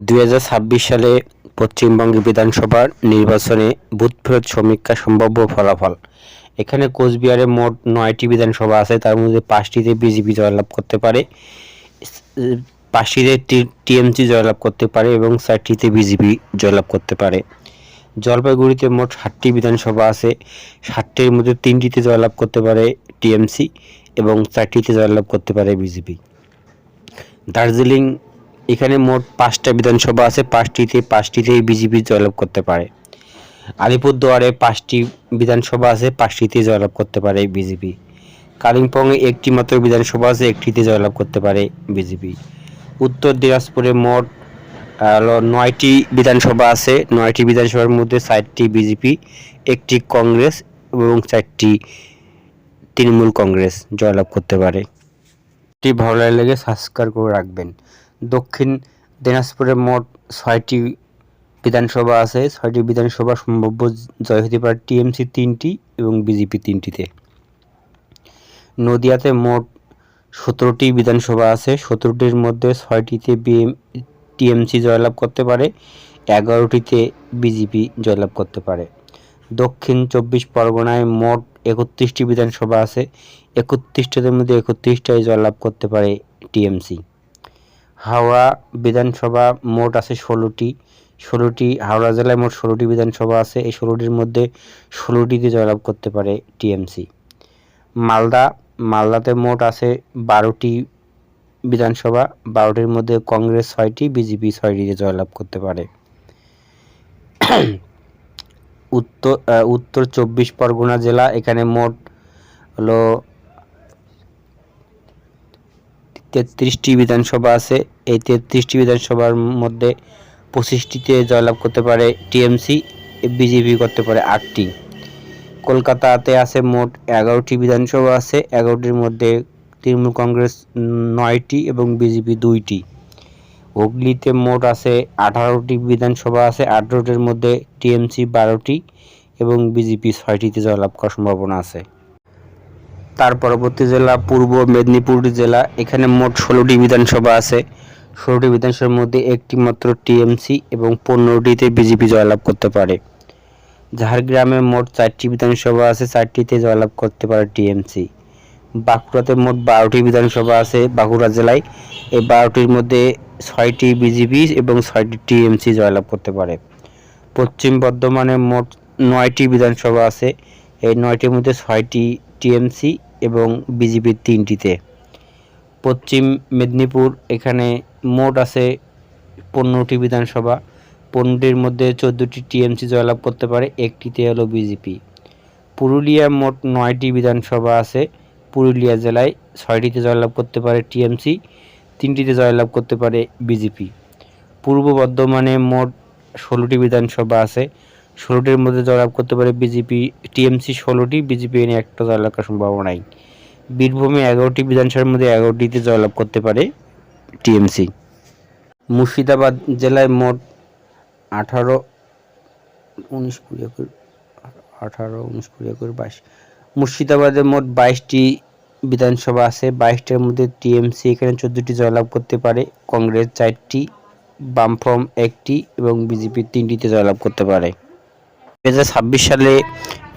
দু হাজার ছাব্বিশ সালে পশ্চিমবঙ্গ বিধানসভার নির্বাচনে বুথ ফেরত সমীক্ষা সম্ভাব্য ফলাফল। এখানে কোচবিহারে মোট নয়টি বিধানসভা আছে, তার মধ্যে পাঁচটিতে বিজেপি জয়লাভ করতে পারে, পাঁচটিতে টিএমসি জয়লাভ করতে পারে এবং চারটিতে বিজেপি জয়লাভ করতে পারে। জলপাইগুড়িতে মোট ষাটটি বিধানসভা আছে ষাটটির মধ্যে তিনটিতে জয়লাভ করতে পারে টিএমসি এবং চারটিতে জয়লাভ করতে পারে বিজেপি। দার্জিলিং এখানে মোট পাঁচটা বিধানসভা আছে, পাঁচটিতে পাঁচটিতেই বিজেপি জয়লাভ করতে পারে। আলিপুরদুয়ারে পাঁচটি বিধানসভা আছে, পাঁচটিতে জয়লাভ করতে পারে বিজেপি। কালিম্পংয়ে একটি মাত্র বিধানসভা আছে, একটিতে জয়লাভ করতে পারে বিজেপি। উত্তর দিনাজপুরে মোট নয়টি বিধানসভা আছে, নয়টি বিধানসভার মধ্যে চারটি বিজেপি, একটি কংগ্রেস এবং চারটি তৃণমূল কংগ্রেস জয়লাভ করতে পারে। ভালো লাগে সাবস্ক্রাইব করে রাখবেন। দক্ষিণ দিনাজপুরে মোট ছয়টি বিধানসভা আছে। ছয়টি বিধানসভা সম্ভাব্য জয় হতে পারে টিএমসি তিনটি এবং বিজেপি তিনটিতে। নদিয়াতে মোট সতেরোটি বিধানসভা আছে। সতেরোটির মধ্যে ছয়টিতে বিএম, টিএমসি জয়লাভ করতে পারে, এগারোটিতে বিজেপি জয়লাভ করতে পারে। দক্ষিণ চব্বিশ পরগনায় মোট একত্রিশটি বিধানসভা আছে। একত্রিশটার মধ্যে একত্রিশটায় জয়লাভ করতে পারে টিএমসি। হাওড়া বিধানসভা মোট আছে ষোলোটি। ষোলোটি, হাওড়া জেলায় মোট ষোলোটি বিধানসভা আছে। এই ষোলোটির মধ্যে ষোলোটিতে জয়লাভ করতে পারে টিএমসি। মালদা, মালদাতে মোট আছে বারোটি বিধানসভা। বারোটির মধ্যে কংগ্রেস ছয়টি, বিজেপি ছয়টিতে জয়লাভ করতে পারে। উত্তর উত্তর চব্বিশ পরগনা জেলা, এখানে মোট হলো তেত্রিশটি বিধানসভা আছে। এই তেত্রিশটি বিধানসভার মধ্যে পঁচিশটিতে জয়লাভ করতে পারে টিএমসি, বিজেপি করতে পারে আটটি। কলকাতাতে আছে মোট এগারোটি বিধানসভা আছে। এগারোটির মধ্যে তৃণমূল কংগ্রেস নয়টি এবং বিজেপি দুইটি। হুগলিতে মোট আছে আঠারোটি বিধানসভা আছে। আঠারোটির মধ্যে টিএমসি বারোটি এবং বিজেপি ছয়টিতে জয়লাভ করার সম্ভাবনা আছে। তার পরবর্তী জেলা পূর্ব মেদিনীপুর জেলা। এখানে মোট ষোলোটি বিধানসভা আছে। ষোলোটি বিধানসভার মধ্যে একটি মাত্র টিএমসি এবং পনেরোটিতে বিজেপি জয়লাভ করতে পারে। ঝাড়গ্রামে মোট চারটি বিধানসভা আছে, চারটিতে জয়লাভ করতে পারে টিএমসি। বাঁকুড়াতে মোট বারোটি বিধানসভা আছে বাঁকুড়া জেলায়। এই বারোটির মধ্যে ছয়টি বিজেপি এবং ছয়টি টিএমসি জয়লাভ করতে পারে। পশ্চিম বর্ধমানে মোট নয়টি বিধানসভা আছে। এই নয়টির মধ্যে ছয়টি টিএমসি এবং বিজেপির তিনটিতে। পশ্চিম মেদিনীপুর এখানে মোট আছে পনেরোটি বিধানসভা। পনেরোটির মধ্যে চোদ্দোটি টিএমসি জয়লাভ করতে পারে, একটিতে হলো বিজেপি। পুরুলিয়া মোট নয়টি বিধানসভা আছে। পুরুলিয়া জেলায় ছয়টিতে জয়লাভ করতে পারে টিএমসি, তিনটিতে জয়লাভ করতে পারে বিজেপি। পূর্ব বর্ধমানে মোট ষোলোটি বিধানসভা আছে। ষোলোটির মধ্যে জয়লাভ করতে পারে বিজেপি টিএমসি ষোলোটি বিজেপি এনে একটা জয়লাভ করার সম্ভাবনা নাই। বীরভূমে এগারোটি, বিধানসভার মধ্যে এগারোটিতে জয়লাভ করতে পারে টিএমসি মুর্শিদাবাদ জেলায় মোট আঠারো, উনিশ কুড়ি একুশ, আঠারো, উনিশ কুড়ি একুশ, বাইশ। মুর্শিদাবাদে মোট বাইশটি বিধানসভা আছে, বাইশটার মধ্যে টিএমসি এখানে চোদ্দোটি জয়লাভ করতে পারে, কংগ্রেস চারটি বামফ্রম একটি এবং বিজেপি তিনটিতে জয়লাভ করতে পারে। দু হাজার ছাব্বিশ সালে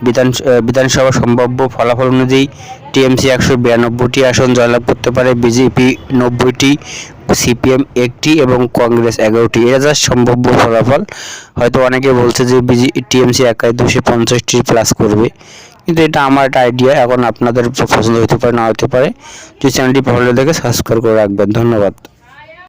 বিধান বিধানসভা সম্ভাব্য ফলাফল অনুযায়ী টিএমসি একশো বিরানব্বইটি আসন জয়লাভ করতে পারে, বিজেপি নব্বইটি, সিপিএম একটি এবং কংগ্রেস এগারোটি। এটা জাস্ট সম্ভাব্য ফলাফল। হয়তো অনেকে বলছে যে বিজি, টিএমসি একাই দুশো পঞ্চাশটি প্লাস করবে। কিন্তু এটা আমার একটা আইডিয়া এখন আপনাদের পছন্দ হতে পারে, না হতে পারে, যদি চ্যানেলটি ভালো লাগে সাবস্ক্রাইব করে রাখবেন। ধন্যবাদ।